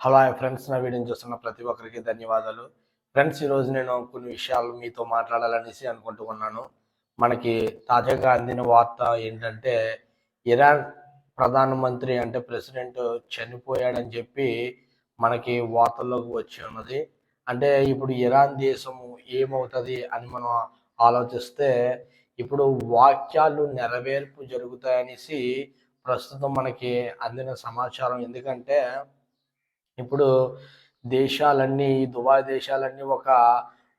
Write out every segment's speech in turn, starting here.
Hello friends నా వీడియోని చూస్తున్న ప్రతి ఒక్కరికి ధన్యవాదాలు. ఫ్రెండ్స్ ఈరోజు నేను కొన్ని విషయాలు మీతో మాట్లాడాలనేసి అనుకుంటూ ఉన్నాను. మనకి తాజాగా అందిన వార్త ఏంటంటే ఇరాన్ ప్రధానమంత్రి అంటే ప్రెసిడెంట్ చనిపోయాడని చెప్పి మనకి వార్తల్లోకి వచ్చి ఉన్నది. అంటే ఇప్పుడు ఇరాన్ దేశం ఏమవుతుంది అని మనం ఆలోచిస్తే ఇప్పుడు వాక్యాలు నెరవేర్పు జరుగుతాయనేసి ప్రస్తుతం మనకి అందిన సమాచారం. ఎందుకంటే ఇప్పుడు దేశాలన్నీ ఈ దుబాయ్ దేశాలన్నీ ఒక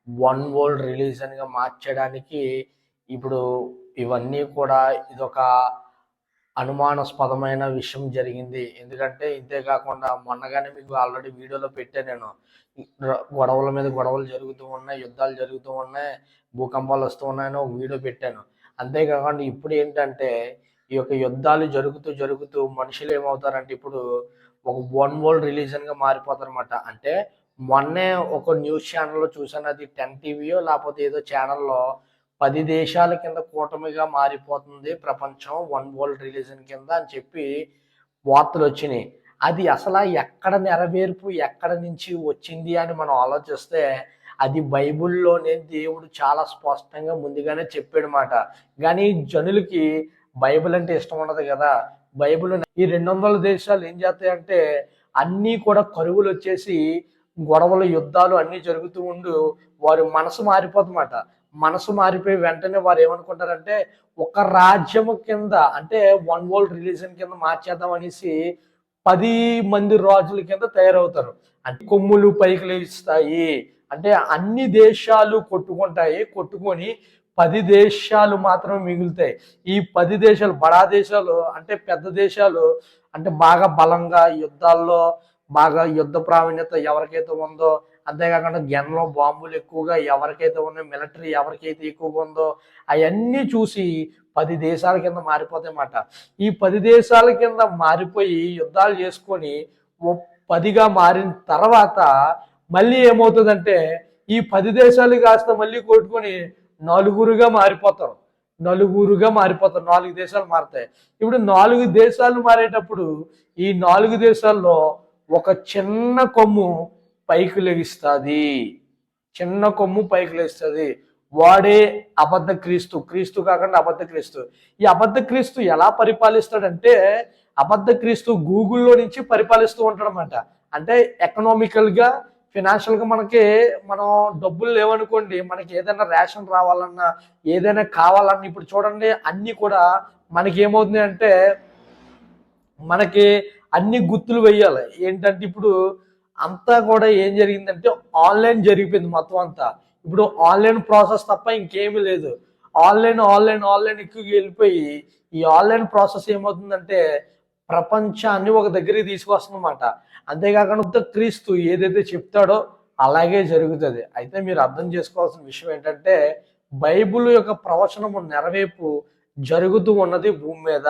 వన్ వరల్డ్ రిలీజన్గా మార్చడానికి ఇప్పుడు ఇవన్నీ కూడా ఇదొక అనుమానాస్పదమైన విషయం జరిగింది. ఎందుకంటే ఇంతే కాకుండా మొన్నగానే మీకు ఆల్రెడీ వీడియోలో పెట్టా నేను. గొడవల మీద గొడవలు జరుగుతూ ఉన్నాయి యుద్ధాలు జరుగుతూ ఉన్నాయి భూకంపాలు వస్తూ ఉన్నాయని ఒక వీడియో పెట్టాను. అంతేకాకుండా ఇప్పుడు ఏంటంటే ఈ యొక్క యుద్ధాలు జరుగుతూ జరుగుతూ మనుషులు ఏమవుతారంటే ఇప్పుడు ఒక వన్ వరల్డ్ రిలీజన్గా మారిపోతారు అనమాట అంటే మొన్నే ఒక న్యూస్ ఛానల్లో చూసాను అది టెన్ టీవీయో లేకపోతే ఏదో ఛానల్లో పది దేశాల కింద కూటమిగా మారిపోతుంది ప్రపంచం వన్ వరల్డ్ రిలీజన్ కింద అని చెప్పి వార్తలు వచ్చినాయి. అది అసలు ఎక్కడ నెరవేర్పు ఎక్కడ నుంచి వచ్చింది అని మనం ఆలోచిస్తే అది బైబిల్లోనే దేవుడు చాలా స్పష్టంగా ముందుగానే చెప్పాడు మాట కానీ జనులకి బైబిల్ అంటే ఇష్టం ఉండదు కదా. బైబిల్ ఈ రెండు వందల దేశాలు ఏం చేస్తాయంటే అన్నీ కూడా కరువులు వచ్చేసి గొడవలు యుద్ధాలు అన్నీ జరుగుతూ ఉండు వారి మనసు మారిపోతుందన్నమాట మనసు మారిపోయి వెంటనే వారు ఏమనుకుంటారంటే ఒక రాజ్యము కింద అంటే వన్ వరల్డ్ రిలీజన్ కింద మార్చేద్దాం అనేసి పది మంది రాజుల కింద తయారవుతారు. అంటే కొమ్ములు పైకి లేస్తాయి అంటే అన్ని దేశాలు కొట్టుకుంటాయి కొట్టుకొని పది దేశాలు మాత్రమే మిగులుతాయి. ఈ పది దేశాలు బడా దేశాలు అంటే పెద్ద దేశాలు అంటే బాగా బలంగా యుద్ధాల్లో బాగా యుద్ధ ప్రావీణ్యత ఎవరికైతే ఉందో అంతేకాకుండా గన్లో బాంబులు ఎక్కువగా ఎవరికైతే ఉన్నాయో మిలిటరీ ఎవరికైతే ఎక్కువగా ఉందో అవన్నీ చూసి పది దేశాల కింద మారిపోతాయన్నమాట ఈ పది దేశాల కింద మారిపోయి యుద్ధాలు చేసుకొని ఓ పదిగా మారిన తర్వాత మళ్ళీ ఏమవుతుందంటే ఈ పది దేశాలు కాస్త మళ్ళీ కొట్టుకొని నలుగురుగా మారిపోతారు నలుగురుగా మారిపోతారు నాలుగు దేశాలు మారుతాయి. ఇప్పుడు నాలుగు దేశాలు మారేటప్పుడు ఈ నాలుగు దేశాల్లో ఒక చిన్న కొమ్ము పైకి లెగిస్తుంది. చిన్న కొమ్ము పైకి లేస్తుంది వాడే అబద్ధ క్రీస్తు క్రీస్తు కాకుండా అబద్ధ క్రీస్తు. ఈ అబద్ధ క్రీస్తు ఎలా పరిపాలిస్తాడంటే అబద్ధ క్రీస్తు గూగుల్లో నుంచి పరిపాలిస్తూ ఉంటాడు అనమాట అంటే ఎకనామికల్గా ఫినాన్షియల్గా మనకి మనం డబ్బులు లేవనుకోండి మనకి ఏదైనా రేషన్ రావాలన్నా ఏదైనా కావాలన్నా ఇప్పుడు చూడండి అన్నీ కూడా మనకి ఏమవుతుంది అంటే మనకి అన్ని గుర్తులు వేయాలి ఏంటంటే ఇప్పుడు అంతా కూడా ఏం జరిగిందంటే ఆన్లైన్ జరిగిపోయింది మొత్తం అంతా. ఇప్పుడు ఆన్లైన్ ప్రాసెస్ తప్ప ఇంకేమీ లేదు. ఆన్లైన్ ఆన్లైన్ ఆన్లైన్ ఎక్కువ వెళ్ళిపోయి ఈ ఆన్లైన్ ప్రాసెస్ ఏమవుతుందంటే ప్రపంచాన్ని ఒక దగ్గరికి తీసుకొస్తుందన్నమాట. అంతేకాకుండా ఉత్త క్రీస్తు ఏదైతే చెప్తాడో అలాగే జరుగుతుంది. అయితే మీరు అర్థం చేసుకోవాల్సిన విషయం ఏంటంటే బైబిల్ యొక్క ప్రవచనము నెరవేర్పు జరుగుతూ ఉన్నది భూమి మీద.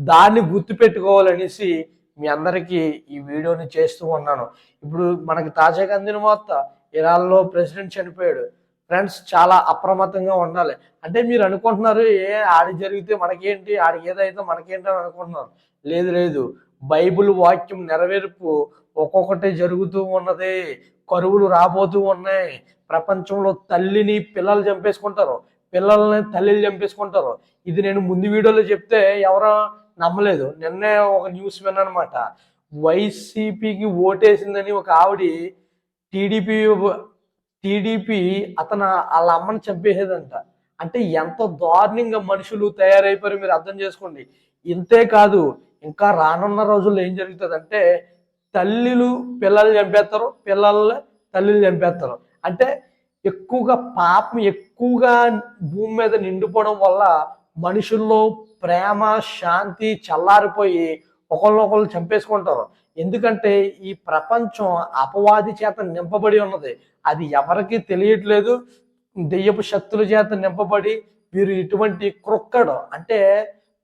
దాన్ని గుర్తుపెట్టుకోవాలనేసి మీ అందరికీ ఈ వీడియోని చేస్తూ ఉన్నాను. ఇప్పుడు మనకి తాజాగా అందిన వార్త ఇరాన్లో ప్రెసిడెంట్ చనిపోయాడు. ఫ్రెండ్స్ చాలా అప్రమత్తంగా ఉండాలి. అంటే మీరు అనుకుంటున్నారు ఏ ఆడి జరిగితే మనకేంటి ఆడికి ఏదైతే మనకేంటి అని అనుకుంటున్నారు. లేదు లేదు. బైబిల్ వాక్యం నెరవేర్పు ఒక్కొక్కటి జరుగుతూ ఉన్నది కరువులు రాబోతూ ఉన్నాయి. ప్రపంచంలో తల్లిని పిల్లలు చంపేసుకుంటారు పిల్లల్ని తల్లిని చంపేసుకుంటారు. ఇది నేను ముందు వీడియోలో చెప్తే ఎవరో నమ్మలేదు. నిన్నే ఒక న్యూస్ విన్నానమాట. వైసీపీకి ఓటేసిందని ఒక ఆవిడ టీడీపీ టీడీపీ అతను వాళ్ళ అమ్మని చంపేసేదంట. అంటే ఎంత దారుణంగా మనుషులు తయారైపోయారు మీరు అర్థం చేసుకోండి. ఇంతే కాదు ఇంకా రానున్న రోజుల్లో ఏం జరుగుతుందంటే తల్లిలు పిల్లల్ని చంపేస్తారు పిల్లల్ని తల్లిని చంపేస్తారు. అంటే ఎక్కువగా పాపం ఎక్కువగా భూమి మీద నిండిపోవడం వల్ల మనుషుల్లో ప్రేమ శాంతి చల్లారిపోయి ఒకళ్ళొకళ్ళు చంపేసుకుంటారు. ఎందుకంటే ఈ ప్రపంచం అపవాది చేత నింపబడి ఉన్నది. అది ఎవరికి తెలియట్లేదు. దెయ్యపు శక్తుల చేత నింపబడి వీరు ఇటువంటి క్రొక్కడు. అంటే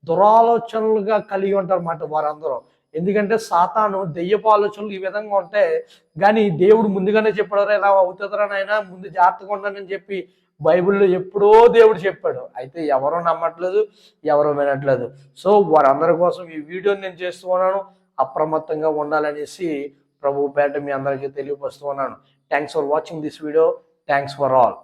దురాలోచనలుగా కలిగి ఉంటారు అన్నమాట వారందరూ. ఎందుకంటే సాతాను దెయ్యపు ఆలోచనలు ఈ విధంగా ఉంటాయి కానీ దేవుడు ముందుగానే చెప్పాడు ఇలా అవుతుందిరా నాయన ముందు జాగ్రత్తగా ఉండనని చెప్పి బైబిల్లో ఎప్పుడో దేవుడు చెప్పాడు. అయితే ఎవరో నమ్మట్లేదు ఎవరు వినట్లేదు. సో వారందరి కోసం ఈ వీడియో నేను చేస్తూ ఉన్నాను. అప్రమత్తంగా ఉండాలనేసి ప్రభు పేట మీ అందరికీ తెలియపరుస్తూ ఉన్నాను. Thanks for watching this video thanks for all